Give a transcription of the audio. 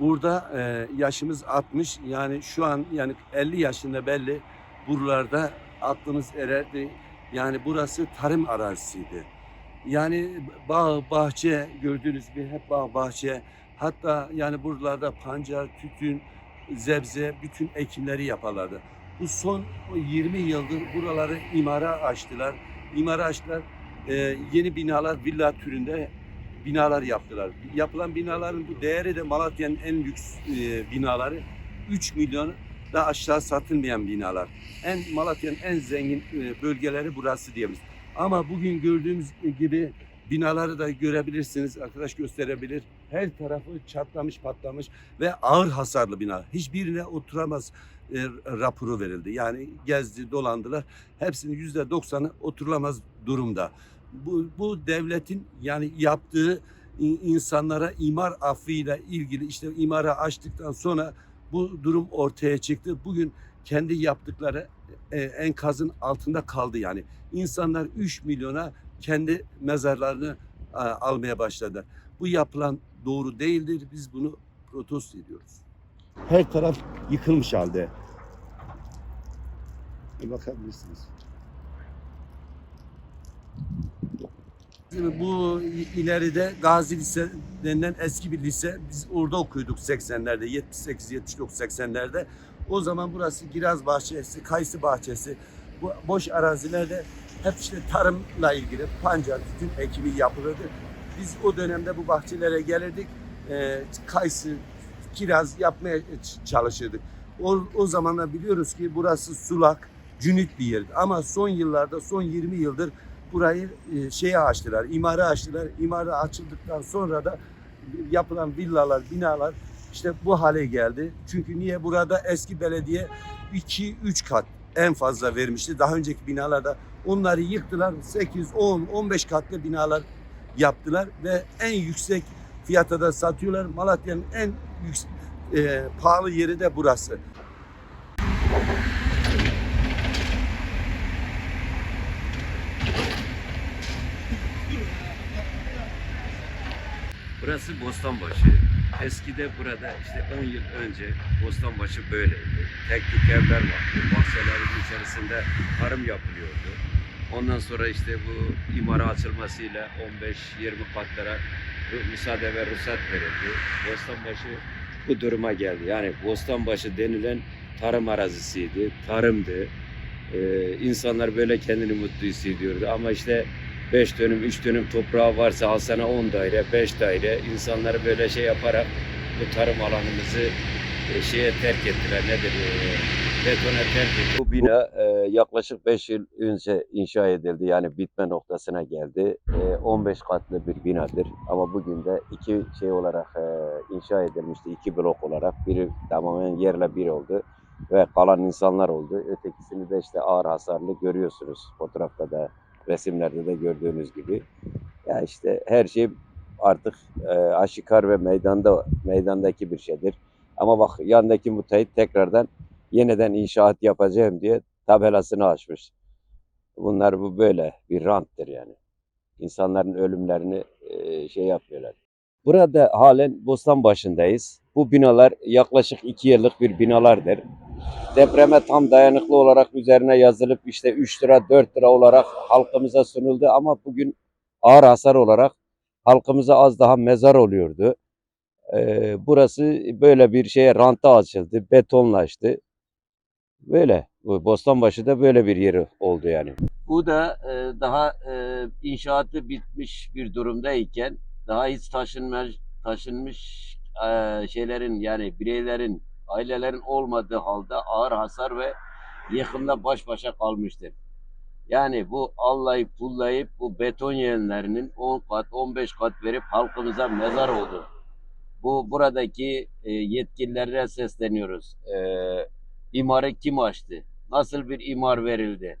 Burada e, yaşımız 60 yani şu an yani 50 yaşında belli buralarda aklımız ererdi. Yani burası tarım arazisiydi. Yani bağ, bahçe gördüğünüz gibi hep bağ, bahçe. Hatta yani buralarda pancar, tütün, zebze bütün ekimleri yaparlardı. Bu son 20 yıldır buraları imara açtılar. İmara açtılar. Ee, yeni binalar, villa türünde binalar yaptılar. Yapılan binaların bu değeri de Malatya'nın en lüks e, binaları 3 milyon da aşağı satılmayan binalar. En Malatya'nın en zengin e, bölgeleri burası diyebiliriz. Ama bugün gördüğümüz gibi binaları da görebilirsiniz. Arkadaş gösterebilir. Her tarafı çatlamış patlamış ve ağır hasarlı bina. Hiçbirine oturamaz e, raporu verildi. Yani gezdi dolandılar. Hepsinin yüzde doksanı oturulamaz durumda. Bu, bu devletin yani yaptığı insanlara imar affıyla ilgili işte imara açtıktan sonra bu durum ortaya çıktı. Bugün kendi yaptıkları e, enkazın altında kaldı yani. İnsanlar 3 milyona kendi mezarlarını e, almaya başladı. Bu yapılan doğru değildir. Biz bunu protesto ediyoruz. Her taraf yıkılmış halde. Bir bakabilirsiniz. Bu ileride Gazi Lise denilen eski bir lise. Biz orada okuyorduk 80'lerde, 78, 79, 80'lerde. O zaman burası Giraz Bahçesi, Kayısı Bahçesi. Bu boş arazilerde hep işte tarımla ilgili pancar, tütün ekimi yapılırdı. Biz o dönemde bu bahçelere gelirdik. E, kayısı, kiraz yapmaya çalışırdık. O, o zamanlar biliyoruz ki burası sulak, cünüt bir yerdi. Ama son yıllarda, son 20 yıldır burayı e, şeye açtılar, imara açtılar. İmara açıldıktan sonra da yapılan villalar, binalar işte bu hale geldi. Çünkü niye burada eski belediye 2-3 kat en fazla vermişti. Daha önceki binalarda onları yıktılar. 8, 10, 15 katlı binalar yaptılar ve en yüksek fiyata da satıyorlar. Malatya'nın en yüksek, e, pahalı yeri de burası. Burası Bostanbaşı. Eskide burada işte 10 yıl önce Bostanbaşı böyleydi. Tek tük vardı. Bahçelerin içerisinde tarım yapılıyordu. Ondan sonra işte bu imara açılmasıyla 15-20 katlara müsaade ve ruhsat verildi. Bostanbaşı bu duruma geldi. Yani Bostanbaşı denilen tarım arazisiydi, tarımdı. Ee, insanlar böyle kendini mutlu hissediyordu ama işte 5 dönüm, 3 dönüm toprağı varsa al sana 10 daire, 5 daire. İnsanları böyle şey yaparak bu tarım alanımızı e, şeye terk ettiler. Nedir? E, betona terk ettiler. Bu bina e, yaklaşık 5 yıl önce inşa edildi. Yani bitme noktasına geldi. E, 15 katlı bir binadır. Ama bugün de iki şey olarak e, inşa edilmişti. iki blok olarak. Biri tamamen yerle bir oldu. Ve kalan insanlar oldu. Ötekisini de işte ağır hasarlı görüyorsunuz. Fotoğrafta da resimlerde de gördüğünüz gibi. Ya işte her şey artık e, aşikar ve meydanda meydandaki bir şeydir. Ama bak yandaki müteahhit tekrardan yeniden inşaat yapacağım diye tabelasını açmış. Bunlar bu böyle bir ranttır yani. İnsanların ölümlerini e, şey yapıyorlar. Burada halen Bostan başındayız. Bu binalar yaklaşık iki yıllık bir binalardır depreme tam dayanıklı olarak üzerine yazılıp işte 3 lira 4 lira olarak halkımıza sunuldu ama bugün ağır hasar olarak halkımıza az daha mezar oluyordu. Ee, burası böyle bir şeye ranta açıldı, betonlaştı. Böyle. Bostanbaşı da böyle bir yeri oldu yani. Bu da e, daha e, inşaatı bitmiş bir durumdayken daha hiç taşınmış taşınmış e, şeylerin yani bireylerin ailelerin olmadığı halde ağır hasar ve yıkımla baş başa kalmıştır. Yani bu allayıp pullayıp bu beton yeğenlerinin 10 kat 15 kat verip halkımıza mezar oldu. Bu buradaki e, yetkililere sesleniyoruz. E, imarı kim açtı? Nasıl bir imar verildi?